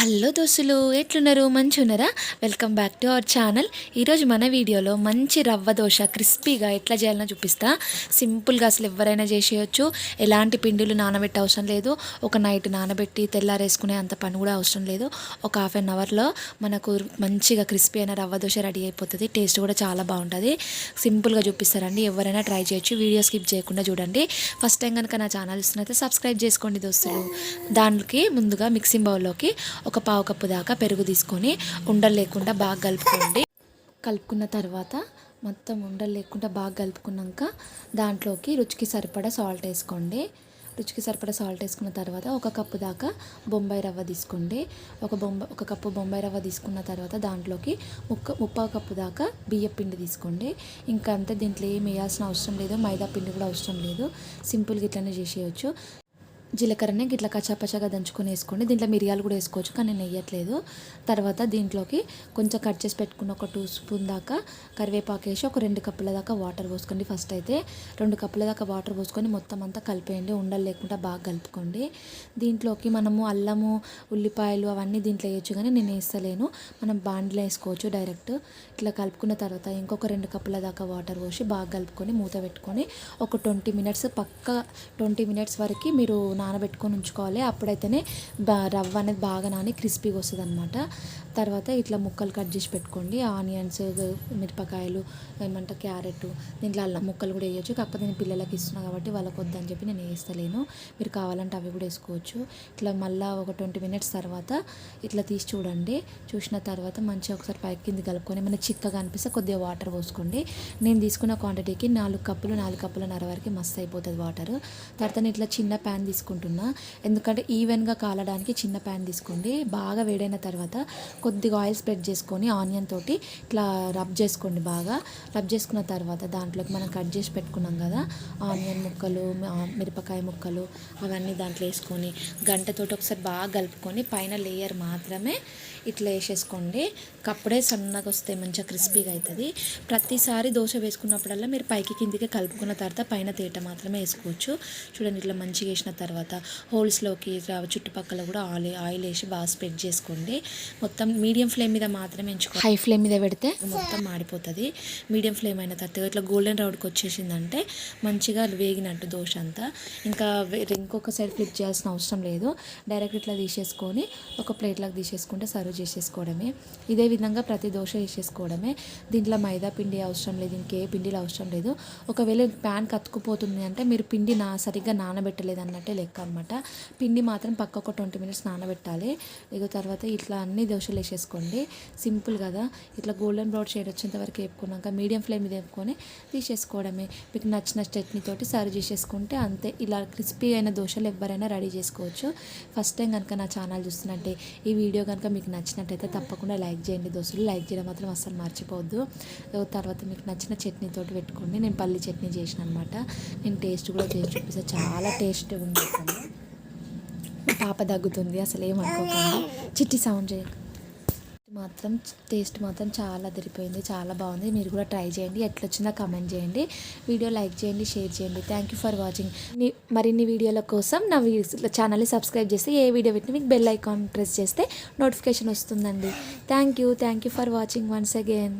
Hello దోస్తులు ఎట్లున్నారు? మంచి ఉన్నారా welcome back to our channel. ఈరోజు మన వీడియోలో మంచి రవ్వ దోశ క్రిస్పీగా ఎట్లా చేయాలన్నా చూపిస్తా. సింపుల్గా అసలు ఎవరైనా చేసేయచ్చు. ఎలాంటి పిండిలు నానబెట్టే అవసరం లేదు. ఒక నైట్ నానబెట్టి తెల్లారేసుకునే అంత పని కూడా అవసరం లేదు. ఒక హాఫ్ అన్ అవర్లో మనకు మంచిగా క్రిస్పీ అయిన రవ్వ దోశ రెడీ అయిపోతుంది. టేస్ట్ కూడా చాలా బాగుంటుంది. సింపుల్గా చూపిస్తారండి. ఎవరైనా ట్రై చేయొచ్చు. వీడియో స్కిప్ చేయకుండా చూడండి. ఫస్ట్ టైం కనుక నా ఛానల్ చూస్తున్నైతే సబ్స్క్రైబ్ చేసుకోండి దోస్తులు. దానికి ముందుగా మిక్సింగ్ బౌల్లోకి ఒక పావు కప్పు దాకా పెరుగు తీసుకొని ఉండలు లేకుండా బాగా కలుపుకోండి. కలుపుకున్న తర్వాత మొత్తం ఉండలు లేకుండా బాగా కలుపుకున్నాక దాంట్లోకి రుచికి సరిపడా సాల్ట్ వేసుకోండి. రుచికి సరిపడా సాల్ట్ వేసుకున్న తర్వాత ఒక కప్పు దాకా బొంబాయి రవ్వ తీసుకోండి. ఒక బొంబ ఒక కప్పు బొంబాయి రవ్వ తీసుకున్న తర్వాత దాంట్లోకి ముక్క ముప్పావు కప్పు దాకా బియ్య పిండి తీసుకోండి. ఇంకా అంతే దీంట్లో ఏం వేయాల్సిన అవసరం లేదు. మైదా పిండి కూడా అవసరం లేదు. సింపుల్గా ఇట్లనే చేసేయచ్చు. జీలకర్రని గిట్ల కచ్చాపచ్చాగా దంచుకొని వేసుకోండి. దీంట్లో మిరియాలు కూడా వేసుకోవచ్చు కానీ నేను వేయట్లేదు. తర్వాత దీంట్లోకి కొంచెం కట్ చేసి పెట్టుకున్న ఒక టూ స్పూన్ దాకా కరివేపాకు వేసి ఒక రెండు కప్పుల దాకా వాటర్ పోసుకోండి ఫస్ట్ అయితే. రెండు కప్పుల దాకా వాటర్ పోసుకొని మొత్తం అంతా కలిపేయండి. ఉండలు లేకుండా బాగా కలుపుకోండి. దీంట్లోకి మనము అల్లము ఉల్లిపాయలు అవన్నీ దీంట్లో వేయచ్చు కానీ నేను వేస్తలేను. మనం బాండ్లో వేసుకోవచ్చు డైరెక్ట్. ఇట్లా కలుపుకున్న తర్వాత ఇంకొక రెండు కప్పుల దాకా వాటర్ పోసి బాగా కలుపుకొని మూత పెట్టుకొని ఒక ట్వంటీ మినిట్స్ పక్క ట్వంటీ మినిట్స్ వరకు మీరు నానబెట్టుకొని ఉంచుకోవాలి. అప్పుడైతేనే రవ్వ అనేది బాగా నాని క్రిస్పీగా వస్తుంది అనమాట తర్వాత ఇట్లా ముక్కలు కట్ చేసి పెట్టుకోండి. ఆనియన్స్ మిరపకాయలు ఏమంట క్యారెట్ దీంట్లో అల్లం ముక్కలు కూడా వేయచ్చు. కాకపోతే నేను పిల్లలకి ఇస్తున్నా కాబట్టి వాళ్ళకి వద్దని చెప్పి నేను వేస్తలేను. మీరు కావాలంటే అవి కూడా వేసుకోవచ్చు. ఇట్లా మళ్ళీ ఒక ట్వంటీ మినిట్స్ తర్వాత ఇట్లా తీసి చూడండి. చూసిన తర్వాత మంచిగా ఒకసారి పైకి కింద కలుపుకొని మనకి చిక్కగా అనిపిస్తే కొద్దిగా వాటర్ పోసుకోండి. నేను తీసుకున్న క్వాంటిటీకి నాలుగు కప్పులు నాలుగు కప్పుల నర వరకు మస్తు అయిపోతుంది వాటర్. తర్వాత ఇట్లా చిన్న ప్యాన్ తీసుకుంటున్నా. ఎందుకంటే ఈవెన్గా కాలడానికి చిన్న ప్యాన్ తీసుకోండి. బాగా వేడైన తర్వాత కొద్దిగా ఆయిల్ స్ప్రెడ్ చేసుకొని ఆనియన్ తోటి ఇట్లా రబ్ చేసుకోండి బాగా. రబ్ చేసుకున్న తర్వాత దాంట్లోకి మనం కట్ చేసి పెట్టుకున్నాం కదా ఆనియన్ ముక్కలు మిరపకాయ ముక్కలు అవన్నీ దాంట్లో వేసుకొని గంటతోటి ఒకసారి బాగా కలుపుకొని పైన లేయర్ మాత్రమే ఇట్లా వేసేసుకోండి. కప్పుడే సన్నగా వస్తే మంచిగా క్రిస్పీగా అవుతుంది. ప్రతిసారి దోశ వేసుకున్నప్పుడల్లా మీరు పైకి కిందికి కలుపుకున్న తర్వాత పైన తేట మాత్రమే వేసుకోవచ్చు. చూడండి ఇట్లా మంచిగా వేసిన తర్వాత. హోల్స్లోకి చుట్టుపక్కల కూడా ఆయిల్ ఆయిల్ వేసి బాగా స్ప్రెడ్ చేసుకోండి. మొత్తం మీడియం ఫ్లేమ్ మీద మాత్రమే ఎంచుకో హై ఫ్లేమ్ మీద పెడితే? మొత్తం మాడిపోతుంది. మీడియం ఫ్లేమ్ అయిన తర్వాత ఇట్లా గోల్డెన్ రౌడ్కి వచ్చేసిందంటే మంచిగా వేగినట్టు దోశ అంతా. ఇంకా ఇంకొక సైడ్ ఫ్లిప్ చేయాల్సిన అవసరం లేదు. డైరెక్ట్ ఇట్లా తీసేసుకొని ఒక ప్లేట్లోకి తీసేసుకుంటే సర్వ్ చేసేసుకోవడమే. ఇదే విధంగా ప్రతి దోశ వేసేసుకోవడమే. దీంట్లో మైదా పిండి అవసరం లేదు ఇంకే పిండిలు అవసరం లేదు. ఒకవేళ ప్యాన్ కతుకుపోతుంది అంటే మీరు పిండి నా సరిగ్గా నానబెట్టలేదు అన్నట్టే లెక్క. అనమాట పిండి మాత్రం పక్క ఒక ట్వంటీ మినిట్స్ నానబెట్టాలి. ఇక తర్వాత ఇట్లా అన్ని దోశలు వేసేసుకోండి. సింపుల్ కదా. ఇట్లా గోల్డెన్ బ్రౌన్ షేడ్ వచ్చేంత వరకు వేపుకున్నాక మీడియం ఫ్లేమ్ మీద వేపుకొని తీసేసుకోవడమే. మీకు నచ్చిన చట్నీ తోటి సర్వ్ చేసేసుకుంటే అంతే. ఇలా క్రిస్పీ అయిన దోశలు ఎవరైనా రెడీ చేసుకోవచ్చు. ఫస్ట్ టైం కనుక నా ఛానల్ చూస్తున్నట్టే ఈ వీడియో కనుక మీకు నచ్చినట్టయితే తప్పకుండా లైక్ చేయండి. దోశలు లైక్ చేయడం మాత్రం అస్సలు మర్చిపోవద్దు. తర్వాత మీకు నచ్చిన చట్నీ తోటి పెట్టుకోండి. నేను పల్లి చట్నీ చేసిన అనమాట నేను టేస్ట్ కూడా చేసి చూపిస్తాను చాలా టేస్ట్ ఉంది. చేశాను. పాప దగ్గుతుంది అసలు ఏమనుకోకండి చిట్టి సౌండ్ చేయక. మాత్రం టేస్ట్ మాత్రం చాలా అదిరిపోయింది చాలా బాగుంది. మీరు కూడా ట్రై చేయండి ఎట్లా వచ్చిందో కమెంట్ చేయండి. వీడియో లైక్ చేయండి షేర్ చేయండి. థ్యాంక్ యూ ఫర్ వాచింగ్ మరిన్ని వీడియోల కోసం నా ఛానల్ని సబ్స్క్రైబ్ చేస్తే ఏ వీడియో పెట్టినా మీకు బెల్ ఐకాన్ ప్రెస్ చేస్తే నోటిఫికేషన్ వస్తుందండి. Thank you thank you for watching once again